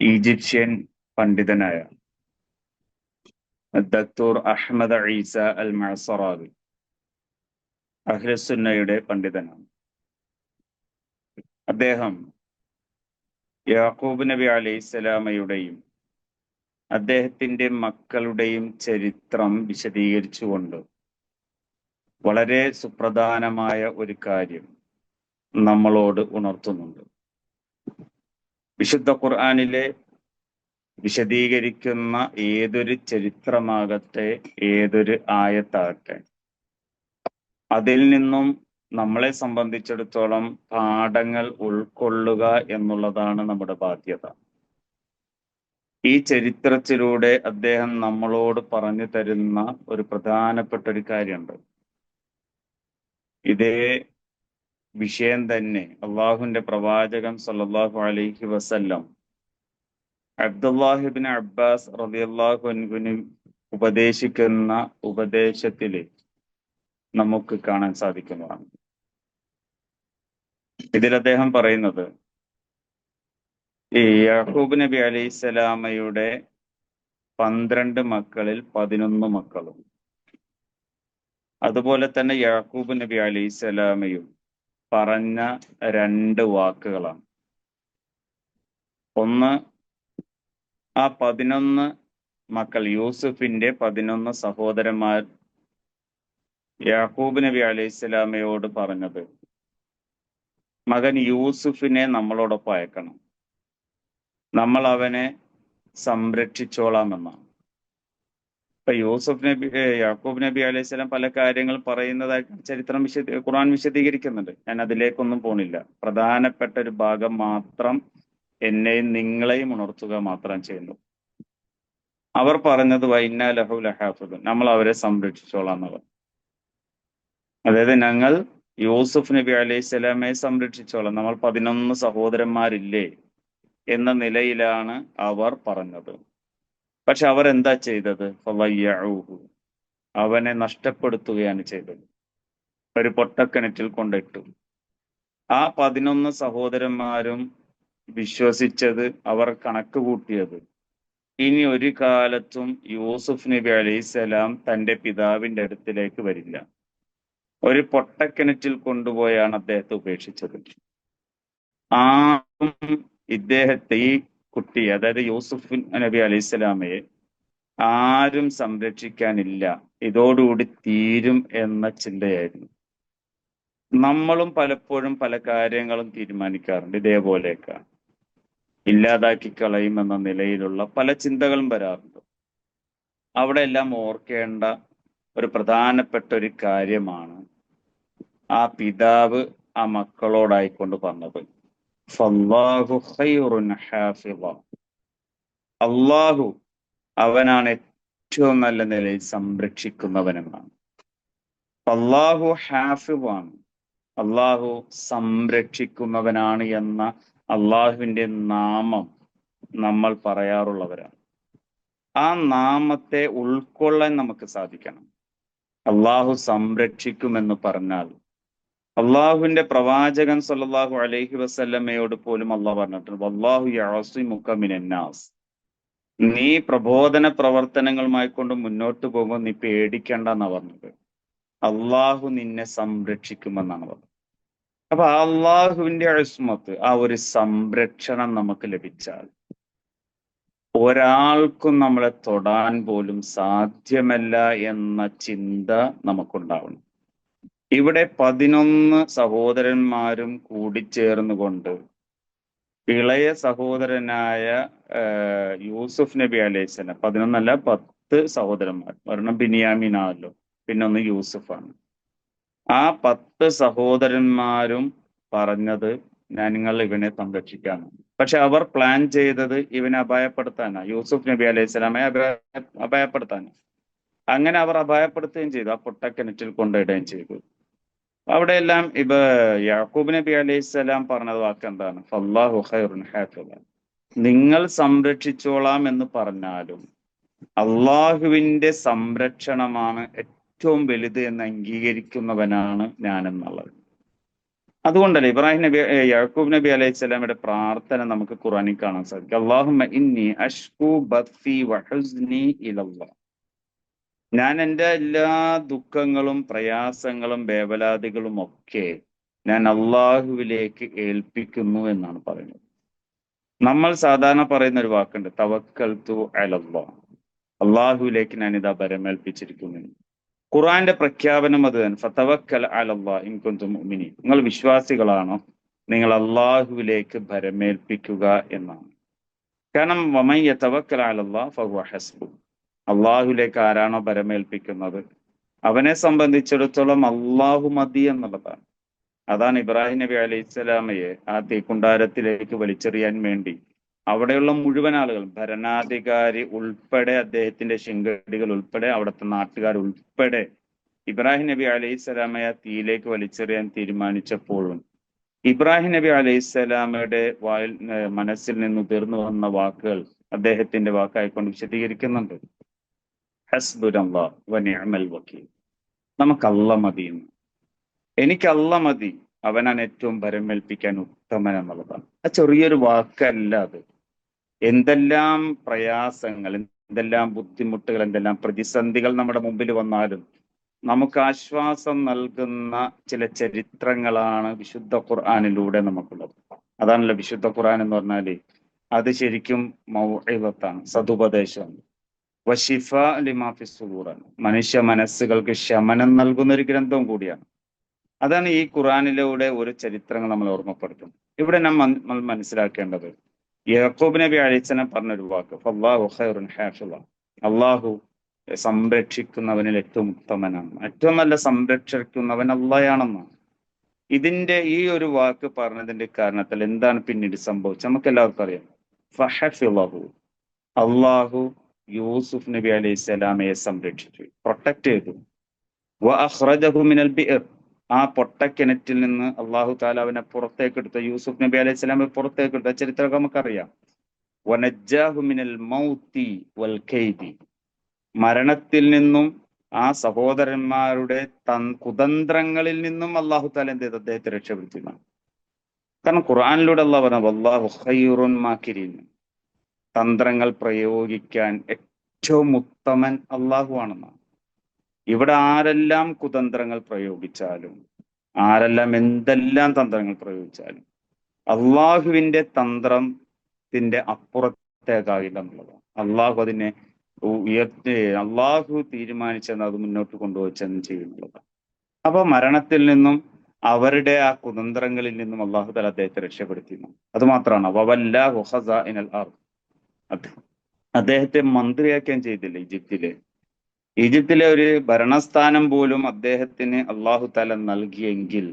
Egyptian പണ്ഡിതനായ ദക്തൂർ അഹമ്മദ് ഈസ അൽ മസറാവി അഹ്ലസുന്നയുടെ പണ്ഡിതനാണ്. അദ്ദേഹം യാക്കൂബ് നബി അലൈസലാമയുടെയും അദ്ദേഹത്തിന്റെ മക്കളുടെയും ചരിത്രം വിശദീകരിച്ചുകൊണ്ട് വളരെ സുപ്രധാനമായ ഒരു കാര്യം നമ്മളോട് ഉണർത്തുന്നുണ്ട്. വിശുദ്ധ ഖുർആാനിലെ വിശദീകരിക്കുന്ന ഏതൊരു ചരിത്രമാകട്ടെ ഏതൊരു ആയത്താകട്ടെ. അതിൽ നിന്നും നമ്മളെ സംബന്ധിച്ചിടത്തോളം പാഠങ്ങൾ ഉൾക്കൊള്ളുക എന്നുള്ളതാണ് നമ്മുടെ ബാധ്യത. ഈ ചരിത്രത്തിലൂടെ അദ്ദേഹം നമ്മളോട് പറഞ്ഞു തരുന്ന ഒരു പ്രധാനപ്പെട്ട ഒരു കാര്യമുണ്ട്. ഇതേ വിഷയം തന്നെ. അള്ളാഹുവിന്റെ പ്രവാചകൻ സല്ലാഹു അലൈഹി വസല്ലം അബ്ദുല്ലാഹിബിൻ അബ്ബാസ് റളിയല്ലാഹുവിന് ഉപദേശിക്കുന്ന ഉപദേശത്തിൽ നമുക്ക് കാണാൻ സാധിക്കുന്നതാണ്. ഇതിൽ അദ്ദേഹം പറയുന്നത് ഈ യാഹൂബ് നബി അലൈഹി സ്വലാമയുടെ പന്ത്രണ്ട് മക്കളിൽ പതിനൊന്ന് മക്കളും. അതുപോലെ തന്നെ യാക്കൂബ് നബി അലൈഹി സ്വലാമയും പറഞ്ഞ രണ്ട് വാക്കുകളാണ്. ഒന്ന് ആ പതിനൊന്ന് മക്കൾ യൂസുഫിന്റെ പതിനൊന്ന് സഹോദരന്മാർ യാക്കൂബ് നബി അലൈഹി സ്വലാമയോട് പറഞ്ഞത് മകൻ യൂസുഫിനെ നമ്മളോടൊപ്പം അയക്കണം. നമ്മൾ അവനെ സംരക്ഷിച്ചോളാമെന്നാണ്. ഇപ്പൊ യൂസുഫ് നബി യാക്കൂബ് നബി അലൈഹി സ്വലാം പല കാര്യങ്ങൾ പറയുന്നതായിട്ട് ചരിത്രം വിശദ ഖുർആൻ വിശദീകരിക്കുന്നുണ്ട്. ഞാൻ അതിലേക്കൊന്നും പോണില്ല. പ്രധാനപ്പെട്ട ഒരു ഭാഗം മാത്രം എന്നെയും നിങ്ങളെയും ഉണർത്തുക മാത്രം ചെയ്യുന്നു. അവർ പറഞ്ഞത് വൈന്ന ലഹു ലഹാഫുദ് നമ്മൾ അവരെ സംരക്ഷിച്ചോളാം എന്നവർ അതായത് ഞങ്ങൾ യൂസുഫ് നബി അലൈഹി സ്വലാമെ സംരക്ഷിച്ചോളാം. നമ്മൾ പതിനൊന്ന് സഹോദരന്മാരില്ലേ എന്ന നിലയിലാണ് അവർ പറഞ്ഞത്. പക്ഷെ അവർ എന്താ ചെയ്തത് അവനെ നഷ്ടപ്പെടുത്തുകയാണ് ചെയ്തത്. ഒരു പൊട്ടക്കിണറ്റിൽ കൊണ്ടിട്ടു. ആ പതിനൊന്ന് സഹോദരന്മാരും വിശ്വസിച്ചത് അവർ കണക്ക് കൂട്ടിയത്. ഇനി ഒരു കാലത്തും യൂസുഫ് നബി അലൈസലാം തന്റെ പിതാവിന്റെ അടുത്തിലേക്ക് വരില്ല. ഒരു പൊട്ടക്കിണറ്റിൽ കൊണ്ടുപോയാണ് അദ്ദേഹത്തെ ഉപേക്ഷിച്ചത്. ആരും ഇദ്ദേഹത്തെ ഈ കുട്ടി അതായത് യൂസുഫ് നബി അലൈഹി സ്വലാമയെ ആരും സംരക്ഷിക്കാനില്ല. ഇതോടുകൂടി തീരും എന്ന ചിന്തയായിരുന്നു. നമ്മളും പലപ്പോഴും പല കാര്യങ്ങളും തീരുമാനിക്കാറുണ്ട്. ഇതേപോലെയൊക്കെ ഇല്ലാതാക്കി കളയുമെന്ന നിലയിലുള്ള പല ചിന്തകളും വരാറുണ്ട്. അവിടെ എല്ലാം ഓർക്കേണ്ട ഒരു പ്രധാനപ്പെട്ട ഒരു കാര്യമാണ് ആ പിതാവ് ആ മക്കളോടായിക്കൊണ്ട് പറഞ്ഞത് ഫല്ലാഹു ഖൈറുൻ ഹാഫിള അള്ളാഹു അവനാണ് ഏറ്റവും നല്ല നിലയിൽ സംരക്ഷിക്കുന്നവനെന്നാണ്. അള്ളാഹു ഹാഫിവാണ് അള്ളാഹു സംരക്ഷിക്കുന്നവനാണ് എന്ന അള്ളാഹുവിന്റെ നാമം നമ്മൾ പറയാറുള്ളവരാണ്. ആ നാമത്തെ ഉൾക്കൊള്ളാൻ നമുക്ക് സാധിക്കണം. അള്ളാഹു സംരക്ഷിക്കുമെന്ന് പറഞ്ഞാൽ അള്ളാഹുവിന്റെ പ്രവാചകൻ സല്ലാഹു അലൈഹി വസല്ലമയോട് പോലും അള്ളാഹ് പറഞ്ഞിട്ടുണ്ട്. അള്ളാഹു യാസിമുക്കമിനാസ് നീ പ്രബോധന പ്രവർത്തനങ്ങളുമായി കൊണ്ട് മുന്നോട്ട് പോകുമ്പോൾ നീ പേടിക്കേണ്ട എന്നാ പറഞ്ഞത്. അള്ളാഹു നിന്നെ സംരക്ഷിക്കുമെന്നാണ് പറഞ്ഞത്. അപ്പൊ അള്ളാഹുവിന്റെ അഴിസ്മത്ത് ആ ഒരു സംരക്ഷണം നമുക്ക് ലഭിച്ചാൽ ഒരാൾക്കും നമ്മളെ തൊടാൻ പോലും സാധ്യമല്ല എന്ന ചിന്ത നമുക്കുണ്ടാവണം. ഇവിടെ പതിനൊന്ന് സഹോദരന്മാരും കൂടി ചേർന്നുകൊണ്ട് ഇളയ സഹോദരനായ യൂസുഫ് നബി അലൈഹിസ്സലാം പതിനൊന്നല്ല പത്ത് സഹോദരന്മാർ. ഒരെണ്ണം ബിനിയാമിനാണല്ലോ പിന്നെ ഒന്ന് യൂസുഫാണ്. ആ പത്ത് സഹോദരന്മാരും പറഞ്ഞത് ഞാൻ നിങ്ങൾ ഇവനെ സംരക്ഷിക്കാണ്. പക്ഷെ അവർ പ്ലാൻ ചെയ്തത് ഇവനെ അപായപ്പെടുത്താനാ. യൂസുഫ് നബി അലൈഹി സ്വലാമെ അപായപ്പെടുത്താനാ. അങ്ങനെ അവർ അപായപ്പെടുത്തുകയും ചെയ്തു. ആ പൊട്ടക്കിണറ്റിൽ കൊണ്ടിടുകയും ചെയ്തു. അവിടെയെല്ലാം ഇപ്പൊ യാക്കൂബ് നബി അലൈഹി സ്വലാം പറഞ്ഞത് വാക്ക് എന്താണ് ഫല്ലാഹു ഖൈറുൻ നിങ്ങൾ സംരക്ഷിച്ചോളാം എന്ന് പറഞ്ഞാലും അള്ളാഹുവിന്റെ സംരക്ഷണമാണ് ഏറ്റവും വലുത് എന്ന് അംഗീകരിക്കുന്നവനാണ് ഞാൻ എന്നുള്ളത് അതുകൊണ്ടല്ലേ ഇബ്രാഹിം നബി യാക്കൂബ് നബി അലൈഹി സ്വലാമിയുടെ പ്രാർത്ഥന നമുക്ക് ഖുറാനിൽ കാണാൻ സാധിക്കും. അള്ളാഹുമ്മ ഇന്നി ഇലല്ലാഹ്. ഞാൻ എന്റെ എല്ലാ ദുഃഖങ്ങളും പ്രയാസങ്ങളും വേവലാതികളും ഒക്കെ ഞാൻ അള്ളാഹുവിലേക്ക് ഏൽപ്പിക്കുന്നു എന്നാണ് പറയുന്നത്. നമ്മൾ സാധാരണ പറയുന്ന ഒരു വാക്കുണ്ട് തവക്കൽ തു അലല്ലാ. അള്ളാഹുവിലേക്ക് ഞാൻ ഇതാ ബരമേൽപ്പിച്ചിരിക്കുന്നു ഖുറാന്റെ പ്രഖ്യാപനം അത് തന്നെ ഫതവക്കൽ അലല്ലാ ഇൻകുന്തും നിങ്ങൾ വിശ്വാസികളാണോ? നിങ്ങൾ അള്ളാഹുവിലേക്ക് ഭരമേൽപ്പിക്കുക എന്നാണ്. കാരണം വമയ്യ തവക്കൽ അലല്ലാ ഫഹു ഹസ്ബു. അള്ളാഹുലേക്ക് ആരാണോ ഭരമേൽപ്പിക്കുന്നത് അവനെ സംബന്ധിച്ചിടത്തോളം അള്ളാഹു മതി എന്നുള്ളതാണ്. അതാണ് ഇബ്രാഹിം നബി അലൈഹി ഇസ്ലാമയെ ആ തീക്കുണ്ടാരത്തിലേക്ക് വലിച്ചെറിയാൻ വേണ്ടി അവിടെയുള്ള മുഴുവൻ ആളുകൾ ഭരണാധികാരി ഉൾപ്പെടെ അദ്ദേഹത്തിന്റെ ശിങ്കടികൾ ഉൾപ്പെടെ അവിടുത്തെ നാട്ടുകാർ ഉൾപ്പെടെ ഇബ്രാഹിം നബി അലൈഹി സ്വലാമയെ തീയിലേക്ക് വലിച്ചെറിയാൻ തീരുമാനിച്ചപ്പോഴും ഇബ്രാഹിം നബി അലൈഹി സ്വലാമയുടെ വായിൽ മനസ്സിൽ നിന്ന് തീർന്നു വന്ന വാക്കുകൾ അദ്ദേഹത്തിന്റെ വാക്കായിക്കൊണ്ട് വിശദീകരിക്കുന്നുണ്ട്. നമുക്ക് അല്ല മതി എന്ന്. എനിക്ക് മതി അവനാണ് ഏറ്റവും ഭരമേൽപ്പിക്കാൻ ഉത്തമൻ എന്നുള്ളതാണ് ആ ചെറിയൊരു വാക്കല്ല അത്. എന്തെല്ലാം പ്രയാസങ്ങൾ എന്തെല്ലാം ബുദ്ധിമുട്ടുകൾ എന്തെല്ലാം പ്രതിസന്ധികൾ നമ്മുടെ മുമ്പിൽ വന്നാലും നമുക്ക് ആശ്വാസം നൽകുന്ന ചില ചരിത്രങ്ങളാണ് വിശുദ്ധ ഖുർആാനിലൂടെ നമുക്കുള്ളത്. അതാണല്ലോ വിശുദ്ധ ഖുർആൻ എന്ന് പറഞ്ഞാൽ അത് ശരിക്കും മൗഴത്താണ് സതുപദേശമാണ്. വഷിഫ ലിമാഫി സുഹൂറാണ് മനുഷ്യ മനസ്സുകൾക്ക് ശമനം നൽകുന്ന ഒരു ഗ്രന്ഥവും കൂടിയാണ്. അതാണ് ഈ ഖുറാനിലൂടെ ഒരു ചരിത്രങ്ങൾ നമ്മൾ ഓർമ്മപ്പെടുത്തും ഇവിടെ നമ്മൾ മനസ്സിലാക്കേണ്ടത് യാക്കൂബ് നബി അഴിച്ചനെ പറഞ്ഞൊരു വാക്ക് ഫല്ലാഹു ഖൈറുൻ ഹാഫിള. അള്ളാഹു സംരക്ഷിക്കുന്നവനിൽ ഏറ്റവും ഉത്തമനാണ്. ഏറ്റവും നല്ല സംരക്ഷിക്കുന്നവൻ അള്ളയാണെന്നാണ് ഇതിന്റെ ഈ ഒരു വാക്ക് പറഞ്ഞതിന്റെ കാരണത്തിൽ എന്താണ് പിന്നീട് സംഭവിച്ചത്? നമുക്ക് എല്ലാവർക്കും അറിയാം. ഫഹഫിളഹു. അള്ളാഹു യൂസുഫ് നബി അലൈഹി സ്വലാമയെ സംരക്ഷിച്ചു പ്രൊട്ടക്ട് ചെയ്തു. ആ പൊട്ടക്കിണറ്റിൽ നിന്ന് അള്ളാഹു താല അവനെ പുറത്തേക്ക് എടുത്ത. യൂസുഫ് നബി അലൈഹി സ്വലാമെ പുറത്തേക്ക് എടുത്ത. ചരിത്രമൊക്കെ നമുക്കറിയാം. മിനൽ മൗത്തി വൽ ഖൈദി. മരണത്തിൽ നിന്നും ആ സഹോദരന്മാരുടെ തൻ കുതന്ത്രങ്ങളിൽ നിന്നും അള്ളാഹു താല എന്ത് ചെയ്ത്? അദ്ദേഹത്തെ രക്ഷപ്പെടുത്തി കാരണം ഖുർആാനിലൂടെ അള്ളാഹ് പറഞ്ഞു അള്ളാഹു തന്ത്രങ്ങൾ പ്രയോഗിക്കാൻ ഏറ്റവും ഉത്തമൻ അള്ളാഹു ആണെന്നാണ്. ഇവിടെ ആരെല്ലാം കുതന്ത്രങ്ങൾ പ്രയോഗിച്ചാലും ആരെല്ലാം എന്തെല്ലാം തന്ത്രങ്ങൾ പ്രയോഗിച്ചാലും അള്ളാഹുവിന്റെ തന്ത്രത്തിന്റെ അപ്പുറത്തേക്കാകില്ല എന്നുള്ളതാണ് അള്ളാഹു അതിനെ ഉയർത്തി അള്ളാഹു തീരുമാനിച്ചെന്ന് അത് മുന്നോട്ട് കൊണ്ടുവച്ചെന്ന് ചെയ്യുന്നുള്ളതാണ്. അപ്പൊ മരണത്തിൽ നിന്നും അവരുടെ ആ കുതന്ത്രങ്ങളിൽ നിന്നും അള്ളാഹു തല അദ്ദേഹത്തെ രക്ഷപ്പെടുത്തിയിരുന്നു. അത് മാത്രമാണ്. അദ്ദേഹത്തെ മന്ത്രിയാക്കുകയും ചെയ്തില്ല ഈജിപ്തിലെ? ഈജിപ്തിലെ ഒരു ഭരണസ്ഥാനം പോലും അദ്ദേഹത്തിന് അള്ളാഹു താല നൽകിയെങ്കിൽ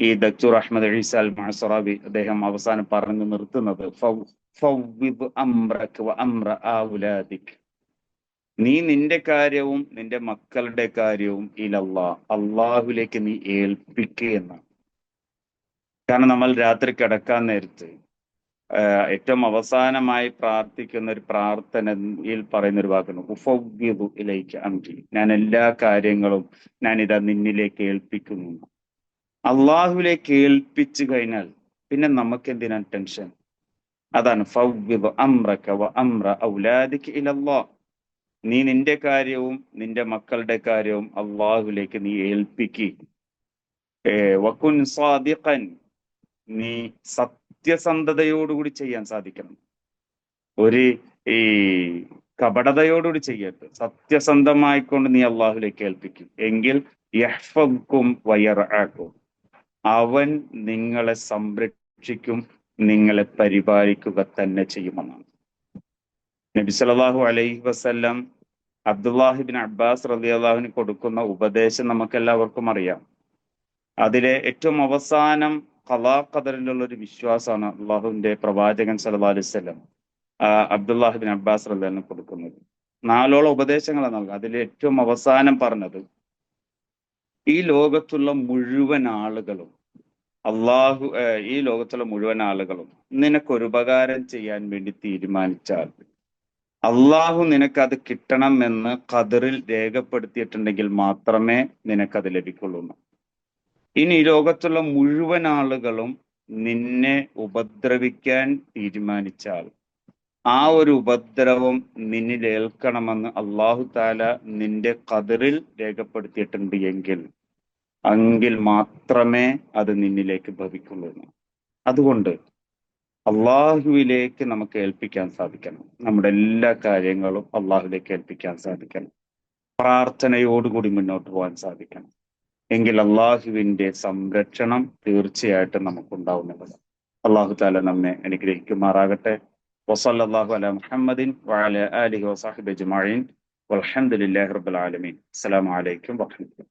ഈ ദക്തുർ അഹമ്മദ് ഈസ അൽ മഹസറാബി അദ്ദേഹം അവസാനം പറഞ്ഞു നിർത്തുന്നത് നീ നിന്റെ കാര്യവും നിന്റെ മക്കളുടെ കാര്യവും ഇലല്ലാ അള്ളാഹുലേക്ക് നീ ഏൽപ്പിക്കുക എന്നാണ്. കാരണം നമ്മൾ രാത്രി കിടക്കാൻ നേരത്ത് ഏറ്റവും അവസാനമായി പ്രാർത്ഥിക്കുന്ന ഒരു പ്രാർത്ഥനയിൽ പറയുന്ന ഒരു വാക്കുണ്ട്. ഉഫവ്വിദു ഇലേക്ക് അംരി. ഞാൻ എല്ലാ കാര്യങ്ങളും ഞാൻ ഇതാ നിന്നിലേക്ക് ഏൽപ്പിക്കുന്നു അള്ളാഹുവിലേക്ക് ഏൽപ്പിച്ചു കഴിഞ്ഞാൽ പിന്നെ നമുക്ക് എന്തിനാണ് ടെൻഷൻ? അതാണ് ഫവ്വിദ് അംറക വ അംറ ഔലാദിക ഇലല്ലാ നീ നിന്റെ കാര്യവും നിന്റെ മക്കളുടെ കാര്യവും അള്ളാഹുലേക്ക് നീ ഏൽപ്പിക്ക്. വക്കുൻ സാദിഖൻ. നീ സത്യസന്ധതയോടുകൂടി ചെയ്യാൻ സാധിക്കണം. ഒരു ഈ കപടതയോടുകൂടി ചെയ്യരുത്. സത്യസന്ധമായിക്കൊണ്ട് നീ അള്ളാഹുലേക്ക് ഏൽപ്പിക്കും. എങ്കിൽ യഹ്ഫക്കും വയറാക്കും അവൻ നിങ്ങളെ സംരക്ഷിക്കും നിങ്ങളെ പരിപാലിക്കുക തന്നെ ചെയ്യുമെന്നാണ്. നബി സലാഹു അലൈഹി വസല്ലം അബ്ദുല്ലാഹിബിൻ അബ്ബാസ് റലി അള്ളാഹുവിന് കൊടുക്കുന്ന ഉപദേശം നമുക്ക് എല്ലാവർക്കും അറിയാം. അതിലെ ഏറ്റവും അവസാനം കലാ ഖദറിലുള്ള ഒരു വിശ്വാസമാണ് അള്ളാഹുവിന്റെ പ്രവാചകൻ സലഹ് അലൈഹി വസല്ലം അബ്ദുല്ലാഹിബിൻ അബ്ബാസ് റലിന് കൊടുക്കുന്നത്. നാലോളം ഉപദേശങ്ങളാണ് നൽകുക അതിൽ ഏറ്റവും അവസാനം പറഞ്ഞത് ഈ ലോകത്തുള്ള മുഴുവൻ ആളുകളും അള്ളാഹു ഈ ലോകത്തുള്ള മുഴുവൻ ആളുകളും നിനക്കൊരു ഉപകാരം ചെയ്യാൻ വേണ്ടി തീരുമാനിച്ചാൽ അള്ളാഹു നിനക്കത് കിട്ടണമെന്ന് ഖദറിൽ രേഖപ്പെടുത്തിയിട്ടുണ്ടെങ്കിൽ മാത്രമേ നിനക്കത് ലഭിക്കുള്ളൂ. ഇനി ലോകത്തുള്ള മുഴുവൻ ആളുകളും നിന്നെ ഉപദ്രവിക്കാൻ തീരുമാനിച്ചാൽ ആ ഒരു ഉപദ്രവം നിന്നിൽ ഏൽക്കണമെന്ന് അള്ളാഹു താല നിന്റെ കതിറിൽ രേഖപ്പെടുത്തിയിട്ടുണ്ട് എങ്കിൽ എങ്കിൽ മാത്രമേ അത് നിന്നിലേക്ക് ഭവിക്കുള്ളൂ അതുകൊണ്ട് അള്ളാഹുവിലേക്ക് നമുക്ക് ഏൽപ്പിക്കാൻ സാധിക്കണം. നമ്മുടെ എല്ലാ കാര്യങ്ങളും അള്ളാഹുവിലേക്ക് ഏൽപ്പിക്കാൻ സാധിക്കണം. പ്രാർത്ഥനയോടുകൂടി മുന്നോട്ട് പോകാൻ സാധിക്കണം. എങ്കിൽ അള്ളാഹുവിന്റെ സംരക്ഷണം തീർച്ചയായിട്ടും നമുക്കുണ്ടാവുന്നതാണ്. അള്ളാഹു താല നമ്മെ അനുഗ്രഹിക്കുമാറാകട്ടെ. വസല്ലാഹു അല മുഹമ്മദിൻ വഅല ആലിഹി വസാഹിബ് റബ്ബിൽ ആലമീൻ. അസ്സലാമു അലൈക്കും വറഹ്മത്തുള്ളാഹി